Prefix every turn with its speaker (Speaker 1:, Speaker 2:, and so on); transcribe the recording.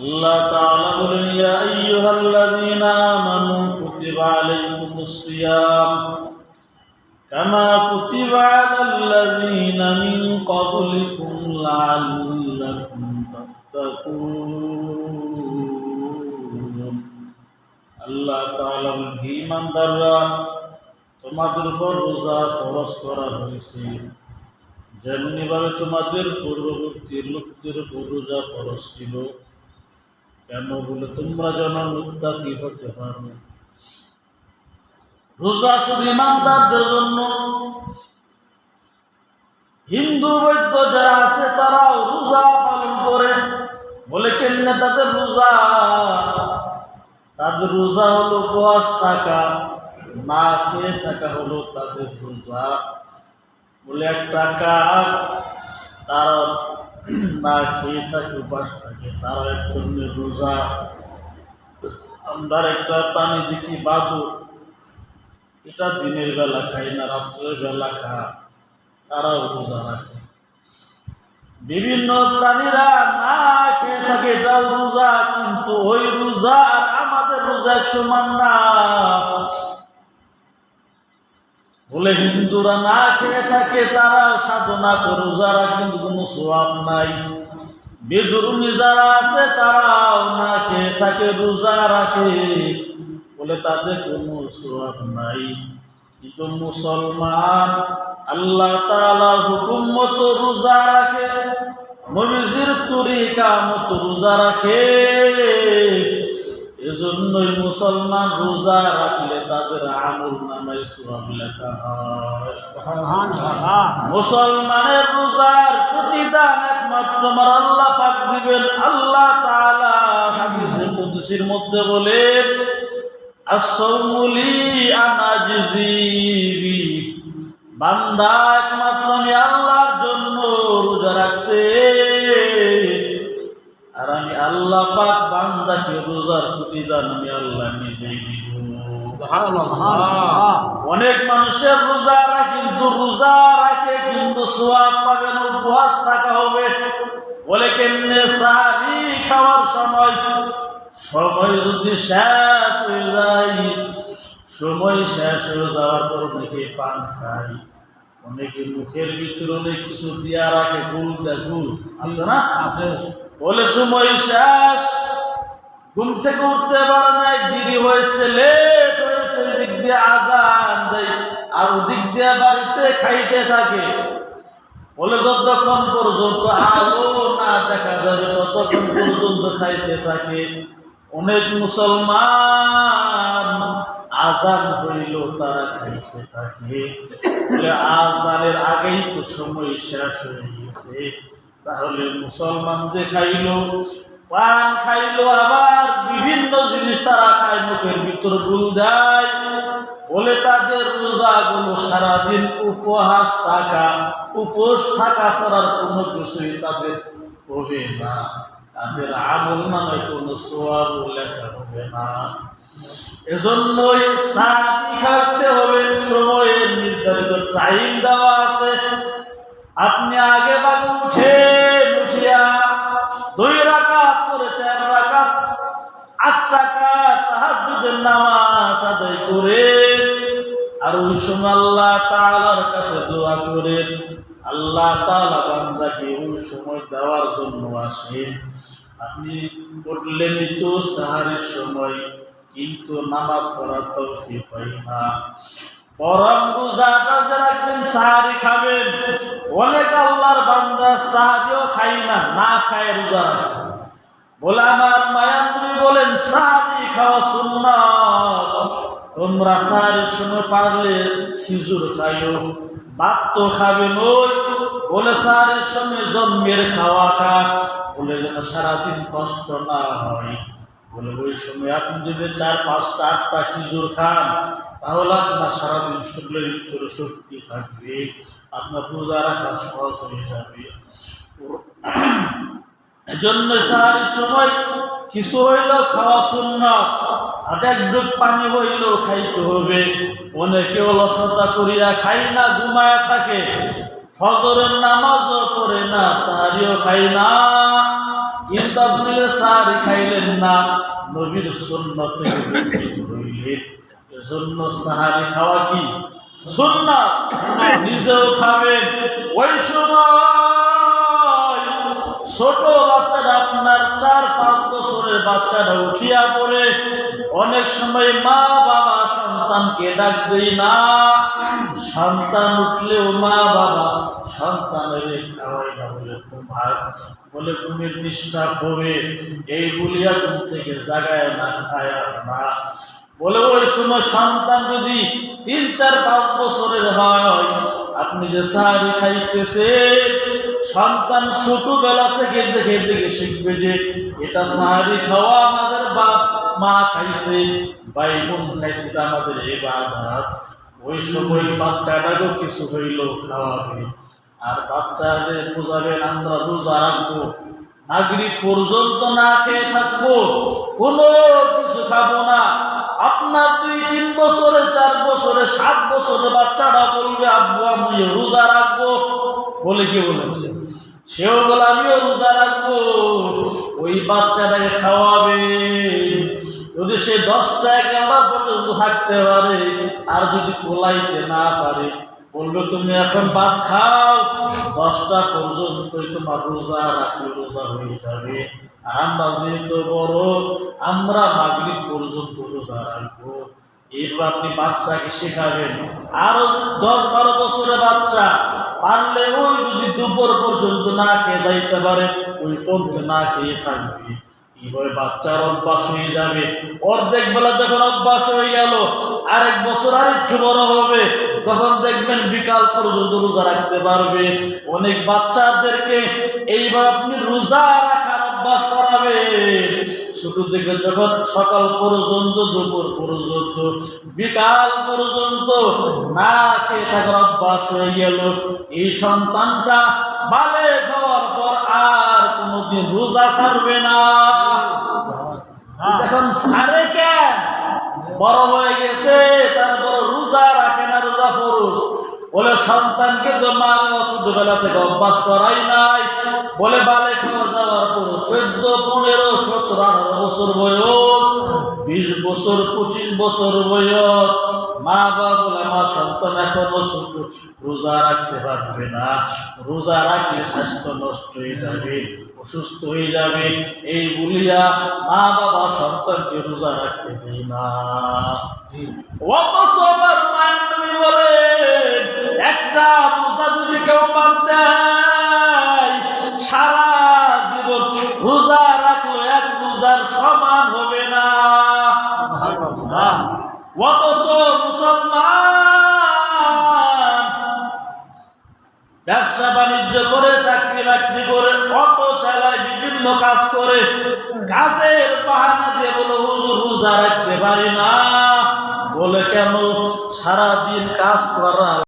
Speaker 1: আল্লাহ তাআলা বলেন, ইয়া আইয়ুহাল্লাযীনা আমানু কুতিবা আলাইকুমুস সিয়াম কামা কুতিবা আলাল্লাযীনা মিন ক্বাবলিকুম লাআল্লাকুম তাত্তাকুন। আল্লাহ তাআলা হে ঈমানদাররা, তোমাদের উপর রোজা ফরজ করা হয়েছে। যেমনিভাবে তোমাদের পূর্ববর্তী লোকদের উপর রোজা ফরজ ছিল কেন বলে, তোমরা যেন মুত্তাকি হতে পারো রোজা শুধু ইমানদারদের জন্য। হিন্দু বৈদ্য যারা আছে, তারাও রোজা পালন করে। বলে, কেমনে তাদের রোজা? তাদের রোজা হলো উপবাস থাকা, না খেয়ে থাকা হলো তাদের রোজা। বলে একটা কাক তারা না খেয়ে থাকে উপাস থাকে, তারা এক ধরনের রোজা। আমরা একটা প্রাণী দেখি, বাবু, এটা দিনের বেলা খাই না, রাত্রের বেলা খা, তারাও রোজা রাখে। বিভিন্ন প্রাণীরা না খেয়ে থাকে, এটাও রোজা, কিন্তু ওই রোজা আমাদের রোজা সমান না। বলে হিন্দুরা না খেয়ে থাকে তারা সাধনা করে রোজারা কিন্তু কোনো সোয়াব নাই। বেদরুমি যারা আছে, তারাও না খেয়ে থাকে, রোজা রাখে। বলে তাদের কোনো সোয়াব নাই। কিন্তু মুসলমান, আল্লাহ তালা হুকুম মতো রোজা রাখে। নবীজির তরিকা মতো রোজা রাখে। এজন্যই মুসলমান রোজা রাখলে তাদের আমল নামাই সোয়াব লেখা হয়। মুসলমানের রোজার প্রতিদান একমাত্র আমার আল্লাহ পাক দিবেন। আল্লাহ তাআলা হাদিসে কুদসির মধ্যে বলেন আসসাউমুলি আনাজিবি বান্দা একমাত্র আমি আল্লাহর জন্য রোজা রাখছে। আর আমি আল্লাহ পাক বান্দাকে রোজার প্রতিদান আমি আল্লাহ নিজেই দিব। অনেক মানুষের রোজা রাখে কিন্তু রোজা রাখে কিন্তু সোয়াব পাবে না উপহাস থাকা হবে। বলে কেমনে সারি খাওয়ার সময়? সময় যদি শেষ হয়ে যায় সময় শেষ হয়ে যাওয়ার পর অনেকে পান খায়। অনেকে মুখের ভিতরে অনেক কিছু দিয়া রাখে গুল দেয় গুল আছে না? আছে। বলে সময় শেষ ঘুম থেকে উঠতে পারে নাই, দেরি হয়েছে, লেট হয়েছে দিক দিয়ে আজান দেয়। আর ওদিক দিয়ে বাড়িতে খাইতে থাকে। বলে, যতক্ষণ পর্যন্ত আলো না দেখা যাবে, ততক্ষণ পর্যন্ত খাইতে থাকে। অনেক মুসলমান আজান হইল, তারা খাইতে থাকে। আজানের আগেই তো সময় শেষ হয়ে গেছে তাহলে মুসলমান যে খাইলো পান খাইলো আবার বিভিন্ন জিনিস তারা খায়, মুখের ভিতর ভুল দেয়। বলে তাদের রোজাগুলো সারাদিন উপহাস থাকা, উপোস থাকা ছাড়ার কোনো কিছুই তাদের হবে না। তাদের আমল নামে কোনো সোয়াব লেখা হবে না। এজন্যই সাদি খাইতে হবে, সময়ের নির্ধারিত টাইম দেওয়া আছে। আপনি আগে বাগে সময় আল্লাহ তাআলার কাছে দোয়া করেন। আল্লাহ তাআলা বান্দাকে ওই সময় দেওয়ার জন্য আসেন। আপনি উঠলেনই তো সাহারির সময়, কিন্তু নামাজ পড়ার তৌফিক হয় না। বরং রোজাটা যে রাখবেন, সাহারি খাবেন। অনেক আল্লাহর বান্দা সাহারিও খাই না না খায় রোজা রাখে। বলে আমার মায়ানবী বলেন, সাহারি খাওয়া সুন্নাত। তোমরা সাহারির সময় পারলে খিজুর খাইও। ভাত তো খাবে নই, বলে সাহারির সময় জন্মের খাওয়া খা। বলে যেন সারাদিন কষ্ট না হয়। বলে ওই সময় আপনি যদি চার, পাঁচটা, আটটা খিজুর খান, তাহলে আপনার সারাদিন শরীরের ভিতরে শক্তি থাকবে। আপনার রোজা রাখা সহজ হয়ে যাবে। এজন্য সাহারির সময় কিছু হইলেও খাওয়া শূন্য আর এক ডুব পানি হইলেও খাইতে হবে। অনেকে অলসতা করিয়া খাই না, ঘুমায়া থাকে। ফজরের নামাজও পড়ে না, সাহারিও খাই না। কিন্তু আপনি সাহারি খাইলেন না, নবীর সুন্নত থেকে হইলেন এজন্য সাহারি খাওয়া কি? সুন্নাত। নিজেও খাবেন। ওই সময় ছোট বাচ্চাটা আপনার বাচ্চাটা উঠিয়া পড়ে। অনেক সময় মা বাবা সন্তানকে ডাক দেই না সন্তান উঠলেও মা বাবা সন্তানের খাওয়াই না বলে তোমার বলে, ঘুমের ডিস্টার্ব হবে, এই বলিয়া ঘুম থেকে জাগায় না খায় না বলে, ওই সময় সন্তান যদি তিন, চার, পাঁচ বছরের হয়, আপনি যে সাহারি খাইতেছে সন্তান ছোটবেলা থেকে দেখে দেখে শিখবে যে এটা সাহারি খাওয়া আমাদের বাপ, মা খাইছে, ভাই বোন খাইছে, এটা আমাদের এই বাধাত ওই সময় বাচ্চাটাকেও কিছু হইলেও খাওয়াবে। আর বাচ্চাদের বোঝাবেন আমরা রোজা রাখব। নাগরিক পর্যন্ত না খেয়ে থাকব, কোনো কিছু খাব না। আপনার দুই, তিন বছরে, চার বছরে, সাত বছরে বাচ্চাটা বলবে, আব্বু আমি রোজা রাখব। বলে কি বলে? সেও বলে, আমিও রোজা রাখব। ওই বাচ্চাটাকে খাওয়াবে। যদি সে দশটা এগারোটা পর্যন্ত থাকতে পারে, আর যদি কোলাইতে না পারে, বলবে, তুমি এখন ভাত খাও। দশটা পর্যন্তই তোমার রোজা রাখলে রোজা হয়ে যাবে। আমরা যেহেতু বড়, আমরা মাগরিব পর্যন্ত রোজা রাখব। এরপর আপনি বাচ্চাকে শেখাবেন। আরও দশ বারো বছরের বাচ্চা পারলে ওই যদি দুপুর পর্যন্ত না খেয়ে যাইতে পারে, ওই পর্যন্ত না খেয়ে থাকবে। এইভাবে বাচ্চার অভ্যাস হয়ে যাবে। অর্ধেক বেলা যখন অভ্যাস হয়ে গেল, আরেক বছর আর একটু বড় হবে, তখন দেখবেন বিকাল পর্যন্ত রোজা রাখতে পারবে। অনেক বাচ্চাদেরকে এইভাবে আপনি রোজা রাখার অভ্যাস করাবেন ছোট থেকে যখন সকাল পর্যন্ত, দুপুর পর্যন্ত, বিকাল পর্যন্ত না খেয়ে থাকার অভ্যাস হয়ে গেল, এই সন্তানটা বালে হওয়ার পর আর কোনোদিন রোজা ছাড়বে না। এখন সারে কেন? বড় হয়ে গেছে তারপর রোজা রাখে না রোজা পুরুষ বলে সন্তানকে তো মা ছোটবেলা থেকে অভ্যাস করাই নাই। বলে বালে খাওয়া যাওয়ার পর চোদ্দ পনেরো সতেরো আঠারো বছর বয়স বিশ বছর পঁচিশ বছর বয়স। মা বাবা আমার সন্তান এখনও রোজা রাখতে পারবে না। রোজা রাখলে স্বাস্থ্য নষ্ট হয়ে যাবে অসুস্থ হয়ে যাবে। এই বলিয়া মা বাবা সন্তানকে রোজা রাখতে দেয় না। অথচ আমার মায়ের ব্যবসা বাণিজ্য করে, চাকরি বাকরি করে অটো চালায় বিভিন্ন কাজ করে কাজের বাহানা দিয়ে বলে, হুজুর, রোজা রাখতে পারি না। বলে, কেন? সারাদিন কাজ করা